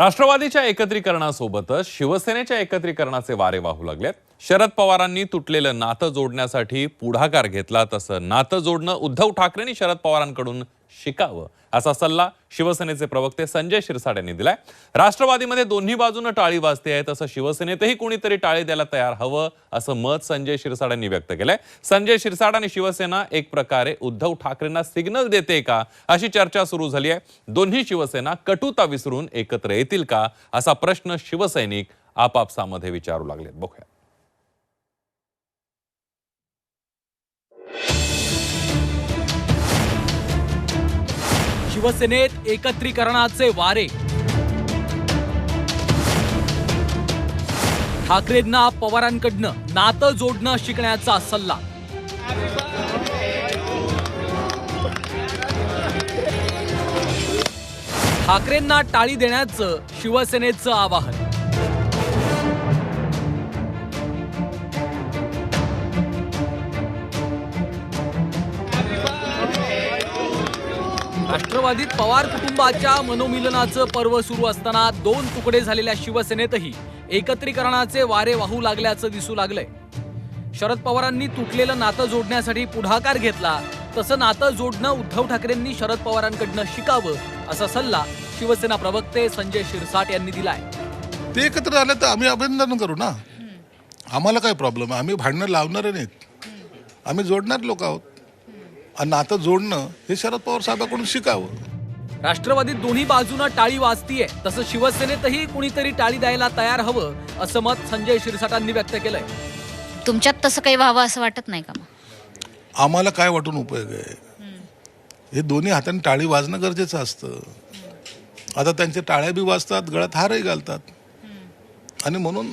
राष्ट्रवादीच्या एकत्रीकरणासोबतच शिवसेनेच्या एकत्रीकरणाचे वारे वाहू लागलेत. शरद पवारांनी तुटलेलं नातं जोडण्यासाठी पुढाकार घेतला तसं नातं जोडणं उद्धव ठाकरेंनी शरद पवारांकडून शिकावं असा सल्ला शिवसेनेचे प्रवक्ते संजय शिरसाट यांनी दिलाय. राष्ट्रवादीमध्ये दोन्ही बाजूनं टाळी वाजते आहे तसं शिवसेनेतही कुणीतरी टाळी द्यायला तयार हवं असं मत संजय शिरसाट यांनी व्यक्त केलंय. संजय शिरसाट आणि शिवसेना एक प्रकारे उद्धव ठाकरेंना सिग्नल देते का अशी चर्चा सुरू झाली आहे. दोन्ही शिवसेना कटुता विसरून एकत्र येतील का असा प्रश्न शिवसैनिक आपापसामध्ये विचारू लागले बघूया. शिवसेनेत एकत्रीकरणाचे वारे. ठाकरेंना पवारांकडनं नातं जोडणं शिकण्याचा सल्ला. ठाकरेंना टाळी देण्याचं शिवसेनेचं आवाहन. राष्ट्रवादीत पवार कुटुंबाच्या मनोमिलनाचं पर्व सुरू असताना दोन तुकडे झालेल्या शिवसेनेतही एकत्रीकरणाचे वारे वाहू लागल्याचं दिसू लागलंय. शरद पवारांनी तुटलेलं नातं जोडण्यासाठी पुढाकार घेतला तसं नातं जोडणं उद्धव ठाकरेंनी शरद पवारांकडनं शिकावं असा सल्ला शिवसेना प्रवक्ते संजय शिरसाट यांनी दिलाय. ते एकत्र आले तर आम्ही अभिनंदन करू ना. आम्हाला काय प्रॉब्लेम आहे? आम्ही भांडणं लावणारे नाहीत. आम्ही जोडणारे लोक आहोत. आणि नातं जोडणं हे शरद पवार साहेबाकडून शिकावं. राष्ट्रवादीत दोन्ही बाजूनं टाळी वाजतीये. तसं शिवसेनेतही कुणीतरी टाळी द्यायला तयार हवं असं मत संजय शिरसाटांनी व्यक्त केलंय. तुमच्यात तसं काही व्हावं असं वाटत नाही का मग? आम्हाला काय वाटून उपयोग आहे? हे दोन्ही हाताने टाळी वाजणं गरजेचं असतं. आता त्यांचे टाळ्या बी वाजतात गळ्यात हारही घालतात. आणि म्हणून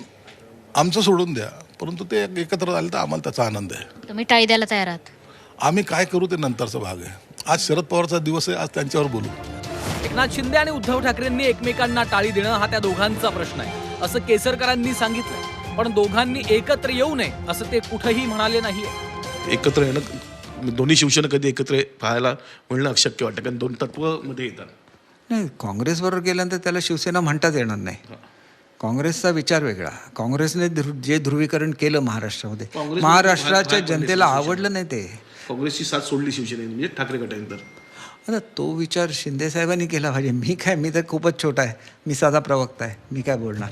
आमचं सोडून द्या. परंतु ते एकत्र आले तर आम्हाला त्याचा आनंद आहे. तुम्ही टाळी द्यायला तयार आहात. आम्ही काय करू ते नंतरचा भाग आहे. आज शरद पवारचा दिवस आहे आज त्यांच्यावर बोलू. एकनाथ शिंदे आणि उद्धव ठाकरेंनी एकमेकांना टाळी देणं हा त्या दोघांचा प्रश्न आहे. असं केसरकरांनी सांगितलं पण दोघांनी एकत्र येऊ नये असं ते कुठंही म्हणाले नाहीये. एकत्र येणं दोन्ही शिवसेना कधी एकत्र पाहायला मिळणं अशक्य वाटतं? कारण दोन तत्वमध्ये येतात. नाही काँग्रेसबरोबर गेल्यानंतर त्याला शिवसेना म्हणताच येणार नाही. काँग्रेसचा विचार वेगळा. काँग्रेसने ध्रु- जे ध्रुवीकरण केलं महाराष्ट्रामध्ये महाराष्ट्राच्या जनतेला. आवडलं नाही ते. काँग्रेसची साथ सोडली शिवसेनेने म्हणजे ठाकरे गटानंतर. आता तो विचार शिंदे साहेबांनी केला पाहिजे. मी काय मी तर खूपच छोटा आहे. मी साधा प्रवक्ता आहे. मी काय बोलणार?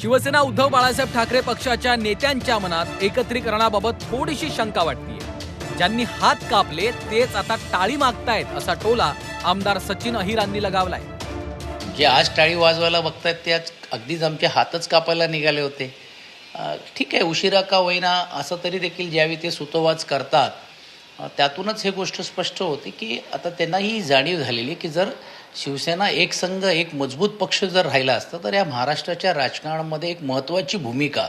शिवसेना उद्धव बाळासाहेब ठाकरे पक्षाच्या नेत्यांच्या मनात एकत्रीकरणाबाबत थोडीशी शंका वाटतीये. ज्यांनी हात कापले तेच आता टाळी मागतायत असा टोला आमदार सचिन अहिरांनी लगावलाय. जे आज टाळी वाजवायला बघतायत ते आज अगदीच आमचे हातच कापायला निघाले होते. ठीक आहे उशिरा का होईना असं तरी देखील ज्यावेळी ते सुतोवाच करतात त्यातूनच हे गोष्ट स्पष्ट होते की आता त्यांना ही जाणीव झालेली की जर शिवसेना एक संघ एक मजबूत पक्ष जर राहिला असता तर या महाराष्ट्राच्या राजकारणामध्ये एक महत्त्वाची भूमिका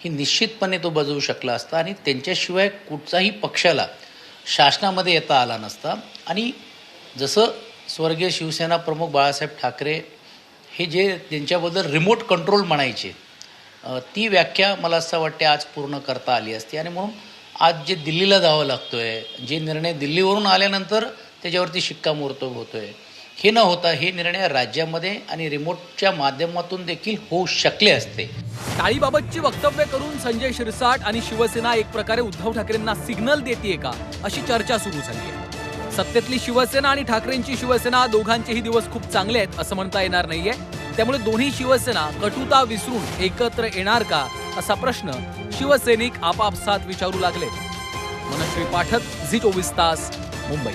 ही निश्चितपणे तो बजवू शकला असता आणि त्यांच्याशिवाय कुठचाही पक्षाला शासनामध्ये येता आला नसता. आणि जसं स्वर्गीय शिवसेना प्रमुख बाळासाहेब ठाकरे हे जे त्यांच्याबद्दल रिमोट कंट्रोल म्हणायचे ती व्याख्या मला असं वाटते आज पूर्ण करता आली असती. आणि म्हणून आज जे दिल्लीला जावं लागतो आहे जे निर्णय दिल्लीवरून आल्यानंतर त्याच्यावरती शिक्कामोर्तब होतो आहे हे न होता हे निर्णय राज्यामध्ये आणि रिमोटच्या माध्यमातून देखील होऊ शकले असते. टाळीबाबतची वक्तव्य करून संजय शिरसाट आणि शिवसेना एक प्रकारे उद्धव ठाकरेंना सिग्नल देते का अशी चर्चा सुरू झाली आहे. सत्तेतली शिवसेना आणि ठाकरेंची शिवसेना दोघांचेही दिवस खूप चांगले आहेत असं म्हणता येणार नाहीये. त्यामुळे दोन्ही शिवसेना कटुता विसरून एकत्र येणार का असा प्रश्न शिवसैनिक आपापसात विचारू लागले. मनश्री पाठक झी चोवीस तास मुंबई.